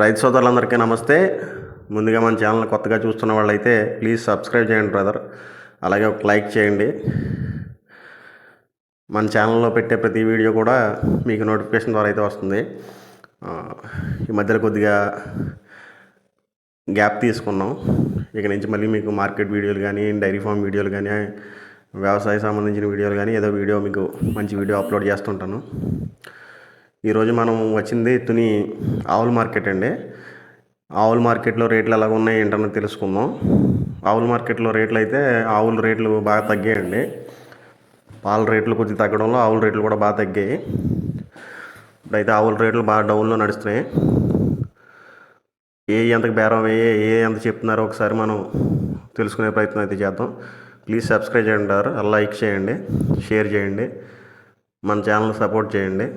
రైతు సోదరులందరికీ నమస్తే. ముందుగా మన ఛానల్ కొత్తగా చూస్తున్న వాళ్ళైతే ప్లీజ్ సబ్స్క్రైబ్ చేయండి బ్రదర్. అలాగే ఒక లైక్ చేయండి. మన ఛానల్లో పెట్టే ప్రతి వీడియో కూడా మీకు నోటిఫికేషన్ ద్వారా అయితే వస్తుంది. ఈ మధ్యలో కొద్దిగా గ్యాప్ తీసుకున్నాం. ఇక నుంచి మళ్ళీ మీకు మార్కెట్ వీడియోలు కానీ డైరీ ఫామ్ వీడియోలు కానీ వ్యవసాయ సంబంధించిన వీడియోలు కానీ ఏదో వీడియో మీకు మంచి వీడియో అప్లోడ్ చేస్తుంటాను. ఈరోజు మనం వచ్చింది తుని ఆవుల మార్కెట్ అండి. ఆవుల మార్కెట్లో రేట్లు ఎలాగ ఉన్నాయి ఏంటన్నది తెలుసుకుందాం. ఆవుల మార్కెట్లో రేట్లు అయితే ఆవుల రేట్లు బాగా తగ్గాయండి. పాల రేట్లు కొద్దిగా తగ్గడంలో ఆవుల రేట్లు కూడా బాగా తగ్గాయి. ఇప్పుడైతే ఆవుల రేట్లు బాగా డౌన్లో నడుస్తున్నాయి. ఏ ఎంతకు బేరం ఏ ఏ ఎంత చెప్తున్నారో ఒకసారి మనం తెలుసుకునే ప్రయత్నం అయితే చేద్దాం. ప్లీజ్ సబ్స్క్రైబ్ చేయండి లైక్ చేయండి షేర్ చేయండి మన ఛానల్ సపోర్ట్ చేయండి.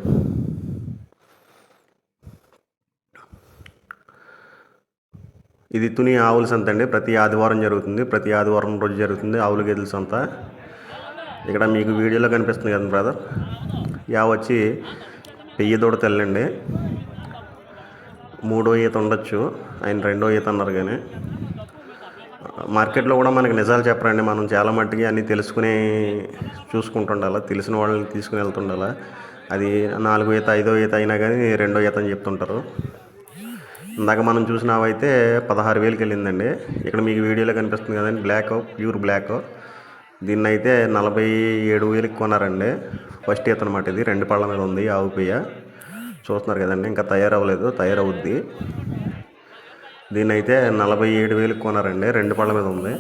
ఇది తుని ఆవుల సంత అండి. ప్రతి ఆదివారం జరుగుతుంది. ప్రతి ఆదివారం రోజు జరుగుతుంది ఆవుల గేదెల సంత. ఇక్కడ మీకు వీడియోలో కనిపిస్తుంది కదా బ్రదర్. యా వచ్చి పెయ్యి దూడ తెల్లండి. మూడో ఈత ఉండొచ్చు. ఆయన రెండో ఈత అన్నారు కానీ. మార్కెట్లో కూడా మనకి నిజాలు చెప్పరండి. మనం చాలా మట్టికి అన్నీ తెలుసుకుని చూసుకుంటుండాలా తెలిసిన వాళ్ళని తీసుకుని వెళ్తుండాలా. అది నాలుగో ఈత ఐదో ఈత అయినా కానీ రెండో ఈత అని చెప్తుంటారు. ఇందాక మనం చూసినవైతే పదహారు వేలకి వెళ్ళిందండి ఇక్కడ మీకు వీడియోలో కనిపిస్తుంది కదండి బ్లాక్ ప్యూర్ బ్లాక్. దీన్ని అయితే నలభై ఏడు వేలకి కొన్నారండి. ఫస్ట్ ఈత అనమాట ఇది. రెండు పళ్ళ మీద ఉంది ఆవు పియ్య చూస్తున్నారు కదండి ఇంకా తయారవ్వలేదు తయారవుద్ది. దీన్ని అయితే నలభై ఏడు వేలకు కొన్నారండి రెండు పళ్ళ మీద ఉంది.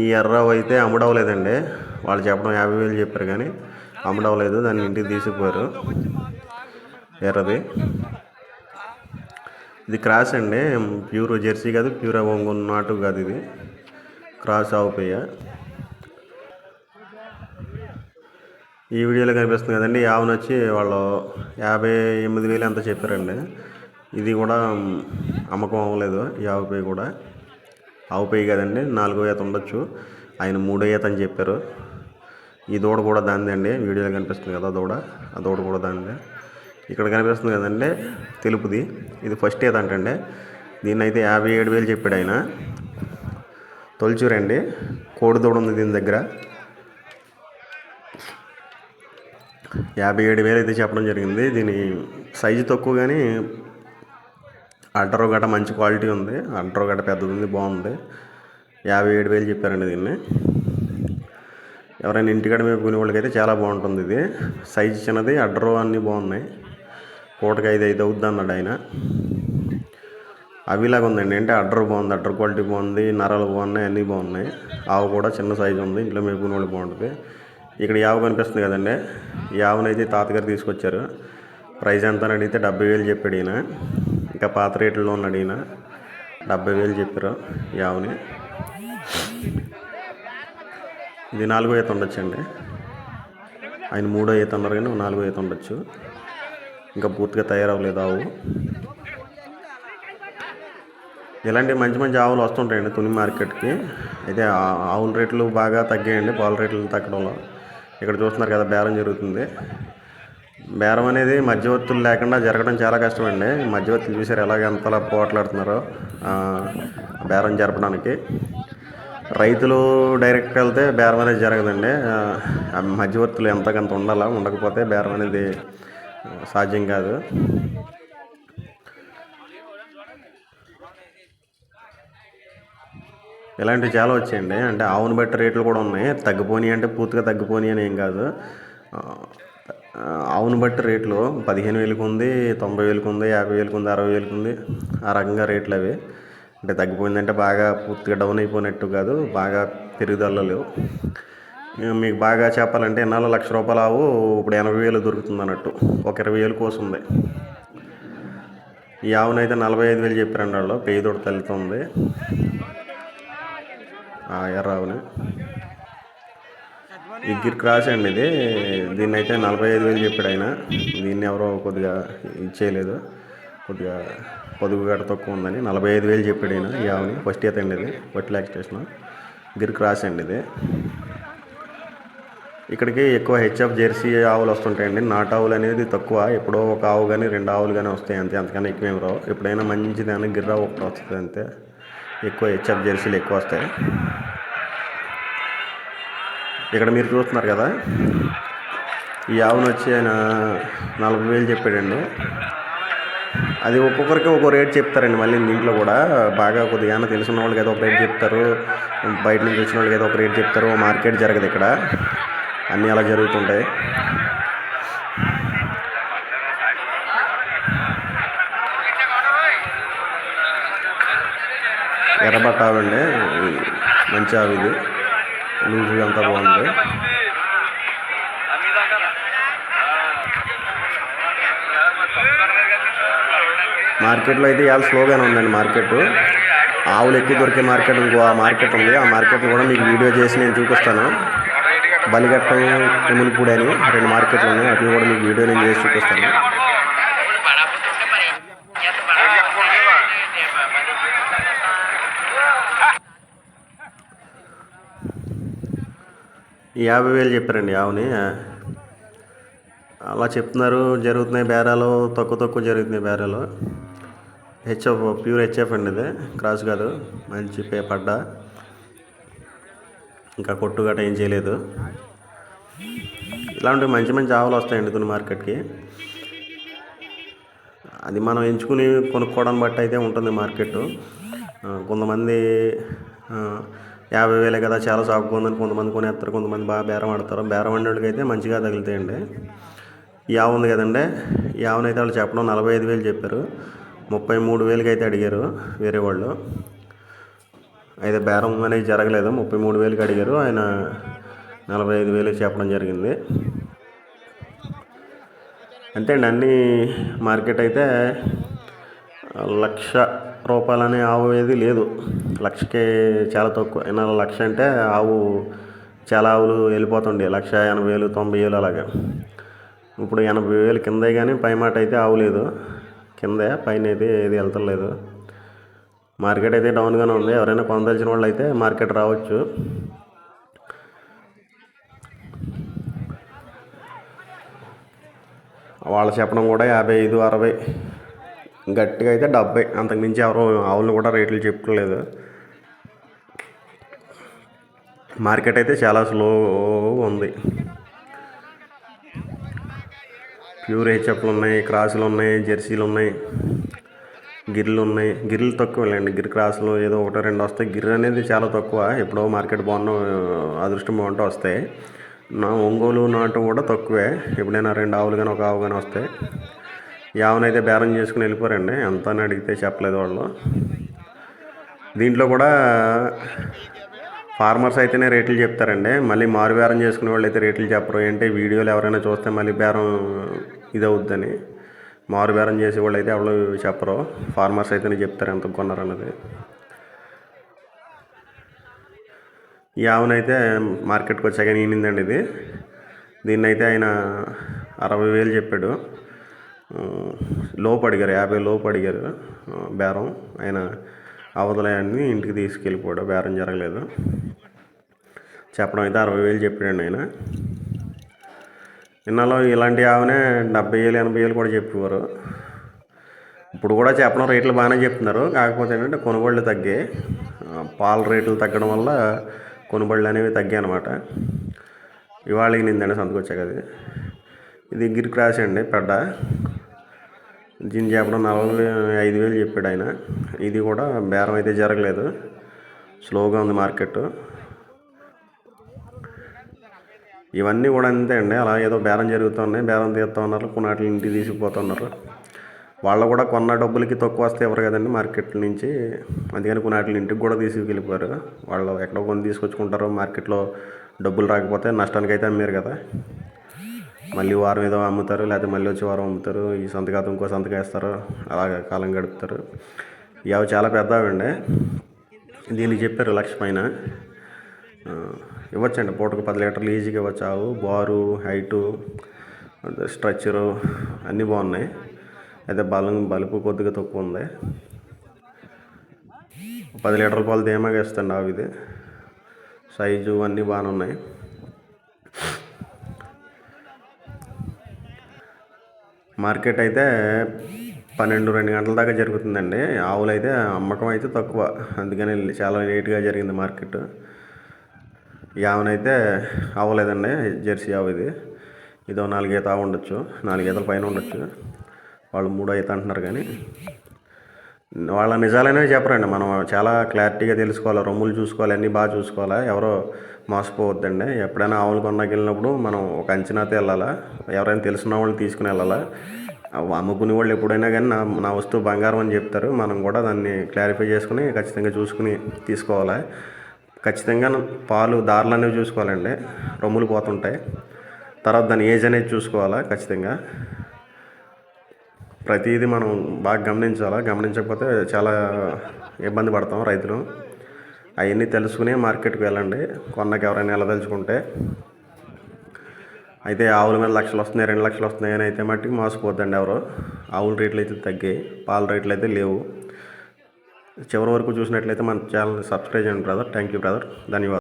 ఈ ఎర్ర అయితే అమ్ముడవలేదండి వాళ్ళు చెప్పడం యాభై వేలు చెప్పారు కానీ అమ్ముడవలేదు దాన్ని ఇంటికి తీసుకుపోయారు ఎర్రది. ఇది క్రాస్ అండి. ప్యూర్ జెర్సీ కాదు ప్యూర్ ఒంగోలు నాటు కాదు ఇది. క్రాస్ ఆవుపేయ ఈ వీడియోలో కనిపిస్తుంది కదండి ఈ ఆవును వచ్చి వాళ్ళు యాభై ఎనిమిది వేలు ఎంత చెప్పారండి. ఇది కూడా అమ్మకం అవ్వలేదు ఈ ఆవు కూడా. ఆవుపేయ కదండి నాలుగో ఈత ఉండొచ్చు. ఆయన మూడో ఈత అని చెప్పారు. ఈ దూడ కూడా దానిదే అండి వీడియోలో కనిపిస్తుంది కదా దూడ. ఆ దూడ కూడా దానిదే. ఇక్కడ కనిపిస్తుంది కదండి తెలుపుది. ఇది ఫస్ట్ ఈత అంటండి? దీన్ని అయితే యాభై ఏడు వేలు చెప్పాడు ఆయన. తొలిచూరండి. కోడిదోడు ఉంది దీని దగ్గర. యాభై ఏడు వేలు అయితే చెప్పడం జరిగింది. దీని సైజు తక్కువ కానీ అడ్డరో గట మంచి క్వాలిటీ ఉంది. అడ్డరో గట పెద్దది ఉంది బాగుంది. యాభై ఏడు వేలు చెప్పారండి దీన్ని. ఎవరైనా ఇంటికాడ మీద కొనే వాళ్ళకైతే చాలా బాగుంటుంది ఇది. సైజు చిన్నది అడ్డరో అన్నీ బాగున్నాయి. పూటకి ఐదు ఐదు అవుద్ది అన్నాడు ఆయన. అవిలాగా ఉందండి. అంటే అడ్డర్ బాగుంది అడ్డర్ క్వాలిటీ బాగుంది నరాలు బాగున్నాయి అన్నీ బాగున్నాయి. ఆవు కూడా చిన్న సైజు ఉంది ఇంట్లో మేపుకునే వాళ్ళు బాగుంటుంది. ఇక్కడ యావ కనిపిస్తుంది కదండి. యావనైతే తాతగారు తీసుకొచ్చారు. ప్రైస్ ఎంత అని అడిగితే డెబ్బై వేలు చెప్పాడు ఈయన. ఇంకా పాత రేట్లో ఉన్నాడు ఈయన. డెబ్బై వేలు చెప్పారు యావని ఇది నాలుగో ఈత ఉండొచ్చండి. ఆయన మూడో ఈత ఉన్నారు కానీ నాలుగో ఈత ఉండొచ్చు. ఇంకా పూర్తిగా తయారవ్వలేదు ఆవు. ఇలాంటి మంచి మంచి ఆవులు వస్తుంటాయండి తుని మార్కెట్కి. అయితే ఆవుల రేట్లు బాగా తగ్గాయండి పాల రేట్లు తగ్గడంలో. ఇక్కడ చూస్తున్నారు కదా బేరం జరుగుతుంది. బేరం అనేది మధ్యవర్తులు లేకుండా జరగడం చాలా కష్టమండి. మధ్యవర్తులు చూసారు ఎలాగ ఎంతలా పోట్లాడుతున్నారో బేరం జరపడానికి. రైతులు డైరెక్ట్గా వెళ్తే బేరం అనేది జరగదండి. మధ్యవర్తులు ఎంతకంత ఉండాలా ఉండకపోతే బేరం అనేది సాధ్యం కాదు. ఇలాంటివి చాలా వచ్చాయండి. అంటే ఆవును బట్టి రేట్లు కూడా ఉన్నాయి. తగ్గిపోయి అంటే పూర్తిగా తగ్గిపోయి అని ఏం కాదు. ఆవును బట్టి రేట్లు పదిహేను వేలకు ఉంది తొంభై వేలకు ఉంది యాభై వేలకు ఉంది అరవై వేలకు ఉంది. ఆ రకంగా రేట్లు అవి. అంటే తగ్గిపోయిందంటే బాగా పూర్తిగా డౌన్ అయిపోయినట్టు కాదు బాగా పెరుగుదల లేవు. మీకు బాగా చెప్పాలంటే ఇన్నాళ్ళు లక్ష రూపాయలు ఆవు ఇప్పుడు ఎనభై వేలు దొరుకుతుంది అన్నట్టు. ఒక ఇరవై వేలు కోసం ఉంది ఈ ఆవునైతే నలభై ఐదు వేలు చెప్పారండి వాళ్ళు. పెయ్యి తోట తల్లితో ఎర్ర ఆవుని. ఎర్రావుని ఈ గిర్ క్రాస్ అండి ఇది. దీన్ని అయితే నలభై ఐదు వేలు చెప్పాడు ఆయన. దీన్ని ఎవరో కొద్దిగా ఇచ్చేయలేదు కొద్దిగా పొదుగు గడ తక్కువ ఉందని నలభై ఐదు వేలు చెప్పాడు ఆయన ఈ ఆవుని. ఫస్ట్ ఈత అండి ఇది. First lactation. గిర్ క్రాస్ అండి ఇది. ఇక్కడికి ఎక్కువ హెచ్ఎఫ్ జెర్సీ ఆవులు వస్తుంటాయండి. నాటు ఆవులు అనేది తక్కువ. ఎప్పుడో ఒక ఆవు కానీ రెండు ఆవులు కానీ వస్తాయి అంతే. అంతకన్నా ఎక్కువ ఏం రావు. ఎప్పుడైనా మంచిదాన్ని గిర్రా ఒకటి వస్తుంది అంతే. ఎక్కువ హెచ్ఎఫ్ జెర్సీలు ఎక్కువ వస్తాయి. ఇక్కడ మీరు చూస్తున్నారు కదా ఈ ఆవును వచ్చి ఆయన నలభై వేలు చెప్పాడండి. అది ఒక్కొక్కరికి ఒక్కో రేట్ చెప్తారండి. మళ్ళీ దీంట్లో కూడా బాగా కొద్దిగా తెలిసిన వాళ్ళకి ఏదో ఒక రేట్ చెప్తారు. బయట నుంచి వచ్చిన వాళ్ళకి ఏదో ఒక రేట్ చెప్తారు. మార్కెట్ జరగదు ఇక్కడ. అన్నీ అలా జరుగుతుంటాయి. ఎర్రబట్ట ఆవండి మంచి ఆవిది ఇది. లూజుగా అంతా బాగుంది. మార్కెట్లో అయితే ఇవాళ స్లోగానే ఉందండి మార్కెట్. ఆవులు ఎక్కువ దొరికే మార్కెట్ ఇంకో ఆ మార్కెట్ ఉంది. ఆ మార్కెట్ కూడా మీకు వీడియో చేసి నేను చూపిస్తాను. బలిగట్టం ఎమునిపూడి అని రెండు మార్కెట్లు ఉన్నాయి. అవి కూడా మీకు వీడియో నేను చేసి చూపిస్తాను. యాభై వేలు చెప్పారండి ఆవుని. అలా చెప్తున్నారు. జరుగుతున్నాయి బేరాలు తక్కువ తక్కువ జరుగుతున్నాయి బేరాలు. హెచ్ఎఫ్ ప్యూర్ హెచ్ఎఫ్ అండి ఇది. క్రాస్ కాదు. మంచి పే ఇంకా కొట్టు గట్ట ఏం చేయలేదు. ఇలాంటివి మంచి మంచి ఆవులు వస్తాయండి కొన్ని మార్కెట్కి. అది మనం ఎంచుకుని కొనుక్కోవడం బట్టి అయితే ఉంటుంది మార్కెట్ కొంతమంది యాభై వేలే కదా చాలా సాగుగా ఉందని కొంతమంది కొనేస్తారు కొంతమంది బాగా బేరం ఆడతారు. బేరం ఆడినోడికి అయితే మంచిగా తగులుతాయండి. యావ ఉంది కదండి యావనైతే ఆవునైతే వాళ్ళు చెప్పడం నలభై ఐదు వేలు చెప్పారు. ముప్పై మూడు వేలకి అయితే అడిగారు వేరే వాళ్ళు. అయితే బేరం అనేది జరగలేదు. ముప్పై మూడు వేలకి అడిగారు. ఆయన నలభై ఐదు వేలు చెప్పడం జరిగింది. అంతే అండి అన్ని మార్కెట్ అయితే లక్ష రూపాయలనే ఆవు ఏది లేదు. లక్షకే చాలా తక్కువ. అయినా లక్ష అంటే ఆవు చాలా ఆవులు వెళ్ళిపోతుండే. లక్ష ఎనభై వేలు తొంభై వేలు అలాగా. ఇప్పుడు ఎనభై వేలు కిందే కానీ పై మాట అయితే ఆవు లేదు. కిందే పైన అయితే ఏది వెళ్తలేదు. మార్కెట్ అయితే డౌన్గానే ఉంది. ఎవరైనా కొనదలిచిన వాళ్ళు అయితే మార్కెట్ రావచ్చు. వాళ్ళు చెప్పడం కూడా యాభై ఐదు అరవై. గట్టిగా అయితే డెబ్బై. అంతకుమించి ఎవరు ఆవులను కూడా రేట్లు చెప్పలేదు మార్కెట్ అయితే చాలా స్లో ఉంది. ప్యూర్ హెచ్ఎఫ్లు ఉన్నాయి క్రాసులు ఉన్నాయి జెర్సీలు ఉన్నాయి. గిర్లు ఉన్నాయి. గిర్లు తక్కువ లేండి. గిర్ క్రాసులు ఏదో ఒకటో రెండు వస్తాయి. గిర్ అనేది చాలా తక్కువ. ఎప్పుడో మార్కెట్ బాగున్న అదృష్టం బాగుంటే వస్తాయి. నా ఒంగోలు నాటు కూడా తక్కువే. ఎప్పుడైనా రెండు ఆవులు కానీ ఒక ఆవు కానీ వస్తాయి యావనైతే ఆవునైతే బేరం చేసుకుని వెళ్ళిపోరండి. ఎంత అని అడిగితే చెప్పలేదు వాళ్ళు. దీంట్లో కూడా ఫార్మర్స్ అయితేనే రేట్లు చెప్తారండి. మళ్ళీ మారు బేరం చేసుకునే వాళ్ళు అయితే రేట్లు చెప్పరు. ఏంటి? వీడియోలు ఎవరైనా చూస్తే మళ్ళీ బేరం ఇది మారుబేరం మారు బేరం చేసే వాళ్ళు అయితే ఎవరు చెప్పరు ఫార్మర్స్ అయితేనే చెప్తారు ఎంత కొన్నారన్నది ఈ ఆవునైతే మార్కెట్కి వచ్చాక ఈనిందండి ఇది. దీన్ని అయితే ఆయన అరవై వేలు చెప్పాడు. లోపు అడిగారు యాభై లోపు అడిగారు. బేరం ఆయన అవతలయాన్ని ఇంటికి తీసుకెళ్ళిపోయాడు బేరం జరగలేదు. చెప్పడం అయితే అరవై వేలు చెప్పాడండి ఆయన. ఇన్నాళ్ళు ఇలాంటి ఆవునే డెబ్బై వేలు ఎనభై వేలు కూడా చెప్పేవారు. ఇప్పుడు కూడా చెప్పడం రేట్లు బాగానే చెప్తున్నారు. కాకపోతే ఏంటంటే కొనుగోళ్ళు తగ్గాయి. పాల రేట్లు తగ్గడం వల్ల కొనుగోళ్ళు అనేవి తగ్గాయి అనమాట ఇవాళ నిందండి సంతకొచ్చాక అది. ఇది గిర్ క్రాస్ అండి పెద్ద. దీన్ని చెప్పడం నలభై ఐదు వేలు చెప్పాడు ఆయన. ఇది కూడా బేరం అయితే జరగలేదు. స్లోగా ఉంది మార్కెట్ ఇవన్నీ కూడా అంతే అండి. అలా ఏదో బేరం జరుగుతున్నాయి బేరం తీస్తూ ఉన్నారు కొన్నాటిని ఇంటికి తీసుకుపోతున్నారు వాళ్ళు కూడా కొన్న డబ్బులకి తక్కువ వస్తే ఎవరు కదండి మార్కెట్ నుంచి? అందుకని కొన్నాటిని ఇంటికి కూడా తీసుకువెళ్ళిపోయారు వాళ్ళు ఎక్కడో కొని తీసుకొచ్చుకుంటారు మార్కెట్లో డబ్బులు రాకపోతే నష్టానికి అయితే అమ్మారు కదా. మళ్ళీ వారం ఏదో అమ్ముతారు లేకపోతే మళ్ళీ వచ్చే వారం అమ్ముతారు ఈ సంతకాతం ఇంకో సంతకం వేస్తారు అలాగ కాలం గడుపుతారు. ఇవి చాలా పెద్దవండి దీనికి చెప్పారు లక్ష పైన ఇవ్వచ్చండి. పూటకు పది లీటర్లు ఈజీగా ఇవ్వచ్చు. ఆవు బారు హైటు స్ట్రక్చరు అన్నీ బాగున్నాయి. అయితే బలం బలుపు కొద్దిగా తక్కువ ఉంది. పది లీటర్ల పాలు ధీమాగా ఇస్తుంది ఆవు ఇది. సైజు అన్నీ బాగానే ఉన్నాయి. మార్కెట్ అయితే పన్నెండు రెండు గంటల దాకా జరుగుతుందండి. ఆవులు అయితే అమ్మకం అయితే తక్కువ. అందుకని చాలా లేట్గా జరిగింది మార్కెట్. ఈ అవ్వలేదండి జెర్సీ ఆవు ఇది. ఇదో నాలుగైతే ఆవు ఉండొచ్చు నాలుగైతల పైన ఉండొచ్చు. వాళ్ళు మూడో అయితే అంటున్నారు కానీ. వాళ్ళ నిజాలనేవి చెప్పరండి మనం చాలా క్లారిటీగా తెలుసుకోవాలి రొమ్ములు చూసుకోవాలి అన్నీ బాగా చూసుకోవాలి ఎవరో మోసపోవద్దండి. ఎప్పుడైనా ఆవులు కొన్నాకి వెళ్ళినప్పుడు మనం ఒక అంచనాతో వెళ్ళాలా ఎవరైనా తెలిసిన వాళ్ళు తీసుకుని వెళ్ళాలా. అమ్ముకునే వాళ్ళు ఎప్పుడైనా కానీ నా నా వస్తువు బంగారం అని చెప్తారు మనం కూడా దాన్ని క్లారిఫై చేసుకుని ఖచ్చితంగా చూసుకుని తీసుకోవాలి. ఖచ్చితంగా పాలు దారులు అనేవి చూసుకోవాలండి. రొమ్ములు పోతుంటాయి. తర్వాత దాని ఏజ్ అనేది చూసుకోవాలా ఖచ్చితంగా. ప్రతిదీ మనం బాగా గమనించాలా. గమనించకపోతే చాలా ఇబ్బంది పడతాం రైతులు. అవన్నీ తెలుసుకుని మార్కెట్కి వెళ్ళండి. కొన్నకి ఎవరైనా వెళ్ళదలుచుకుంటే అయితే ఆవుల మీద లక్షలు వస్తున్నాయి రెండు లక్షలు వస్తున్నాయి అని అయితే మట్టుకు మోసపోద్దండి ఎవరు. ఆవుల రేట్లు అయితే తగ్గాయి. పాల రేట్లు అయితే లేవు. చివరి వరకు చూసినట్లయితే మన ఛానల్ని సబ్స్క్రైబ్ చేయండి బ్రదర్. Thank you brother. ధన్యవాదాలు.